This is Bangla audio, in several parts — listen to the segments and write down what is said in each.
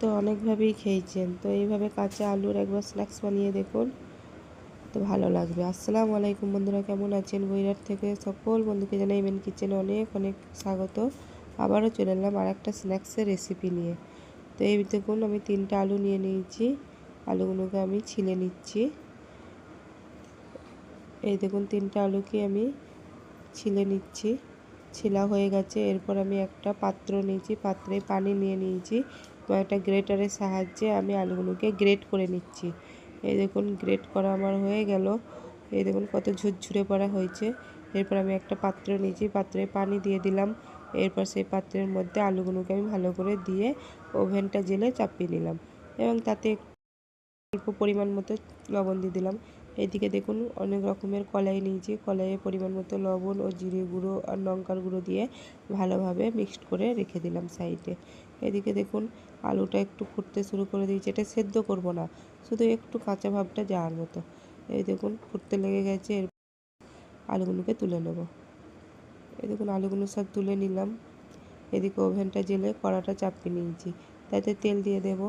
তো অনেকভাবেই খেয়েছেন। তো এইভাবে কাঁচা আলুর একবার স্ন্যাক্স বানিয়ে দেখুন, তো ভালো লাগবে। আসসালামু আলাইকুম বন্ধুরা, কেমন আছেন? বইরাট থেকে সকল বন্ধুকে জানাই মেন কিচেনে অনেক অনেক স্বাগত। আবারও চলে এলাম আর একটা স্ন্যাক্সের রেসিপি নিয়ে। তো এই দেখুন, আমি তিনটা আলু নিয়ে নিয়েছি। আলুগুলোকে আমি ছিলে নিচ্ছি। এই দেখুন, তিনটা আলুকে আমি ছিলে নিচ্ছি। ছিলা হয়ে গেছে। এরপর আমি একটা পাত্র নিয়েছি, পাত্রে পানি নিয়ে নিয়েছি। একটা গ্রেটারের সাহায্যে আমি আলুগুলোকে গ্রেট করে নিচ্ছি। এই দেখুন, গ্রেট করা আমার হয়ে গেল। এই দেখুন, কত ঝুরঝুরে পড়া হয়েছে। এরপর আমি একটা পাত্র নিয়েছি, পাত্রে পানি দিয়ে দিলাম। এরপর সেই পাত্রের মধ্যে আলুগুলোকে আমি ভালো করে দিয়ে ওভেনটা জেলে চাপিয়ে নিলাম এবং তাতে অল্প পরিমাণ মতো লবণ দিয়ে দিলাম। এদিকে দেখুন, অনেক রকমের কলাই নিয়েছি। কলাইয়ে পরিমাণ মতো লবণ ও জিরে গুঁড়ো আর লঙ্কার গুঁড়ো দিয়ে ভালোভাবে মিক্সড করে রেখে দিলাম সাইডে। এদিকে দেখুন, আলুটা একটু ফুটতে শুরু করে দিয়েছি। এটা সেদ্ধ করব না, শুধু একটু কাঁচা ভাবটা যাওয়ার মতো। এই দেখুন, ফুটতে লেগে গেছে, এর আলুগুলোকে তুলে নেব। এই দেখুন, আলুগুলো সব তুলে নিলাম। এদিকে ওভেনটা জেলে কড়াটা চাপিয়ে নিয়েছি। তাতে তেল দিয়ে দেব।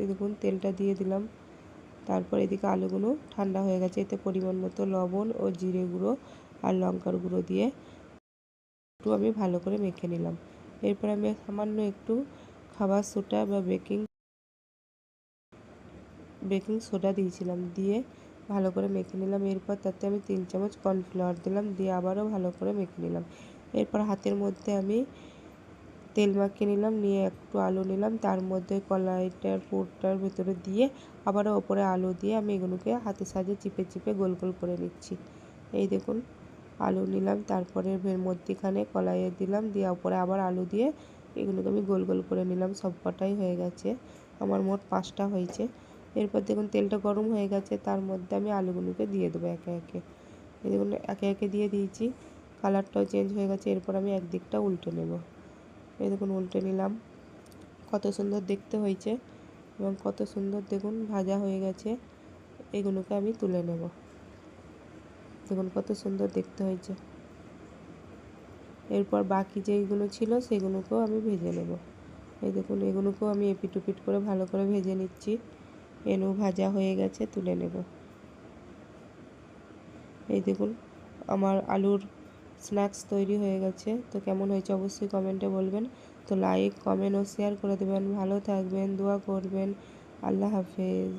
এই দেখুন, তেলটা দিয়ে দিলাম। তারপর এদিকে আলুগুলো ঠান্ডা হয়ে গেছে। এতে পরিমাণ মতো লবণ ও জিরে গুঁড়ো আর লঙ্কার গুঁড়ো দিয়ে একটু আমি ভালো করে মেখে নিলাম। এরপর আমি সামান্য একটু খাবার সোডা বা বেকিং বেকিং সোডা দিয়েছিলাম, দিয়ে ভালো করে মেখে নিলাম। এরপর তাতে আমি তিন চামচ কর্নফ্লাওয়ার দিলাম, দিয়ে আবারও ভালো করে মেখে নিলাম। এরপর হাতের মধ্যে আমি তেল মাখিয়ে নিলাম, নিয়ে একটু আলু নিলাম, তার মধ্যে কলাইটার পুরটার ভেতরে দিয়ে আবারও ওপরে আলু দিয়ে আমি এগুলোকে হাতের সাহায্যে চিপে চিপে গোল গোল করে নিচ্ছি। এই দেখুন, আলু নিলাম, তারপরে মধ্যিখানে কলাইয়ে দিলাম, দিয়ে ওপরে আবার আলু দিয়ে এগুলোকে আমি গোল গোল করে নিলাম, সব কটাই হয়ে গেছে, আমার মোট পাঁচটা হয়েছে। এরপর দেখুন, তেলটা গরম হয়ে গেছে, তার মধ্যে আমি আলুগুলোকে দিয়ে দেবো একে একে। এই দেখুন, একে একে দিয়ে দিয়েছি, কালারটাও চেঞ্জ হয়ে গেছে, এরপর আমি একদিকটা উল্টে নেব। এই দেখুন উল্টে নিলাম। কত সুন্দর দেখতে হয়েছে এবং কত সুন্দর দেখুন ভাজা হয়ে গেছে। এগুলোকে আমি তুলে নেব। দেখুন কত সুন্দর দেখতে হয়েছে। এরপর বাকি যেইগুলো ছিল সেগুলোকেও আমি ভেজে নেব। এই দেখুন এগুলোকেও আমি এপিট উপিট করে ভালো করে ভেজে নিচ্ছি। এনু ভাজা হয়ে গেছে, তুলে নেব। এই দেখুন আমার আলুর স্ন্যাক্স তৈরি হয়ে গেছে। তো কেমন হয়েছে অবশ্যই কমেন্টে বলবেন। তো লাইক কমেন্ট ও শেয়ার করে দেবেন। ভালো থাকবেন, দোয়া করবেন। আল্লাহ হাফেজ।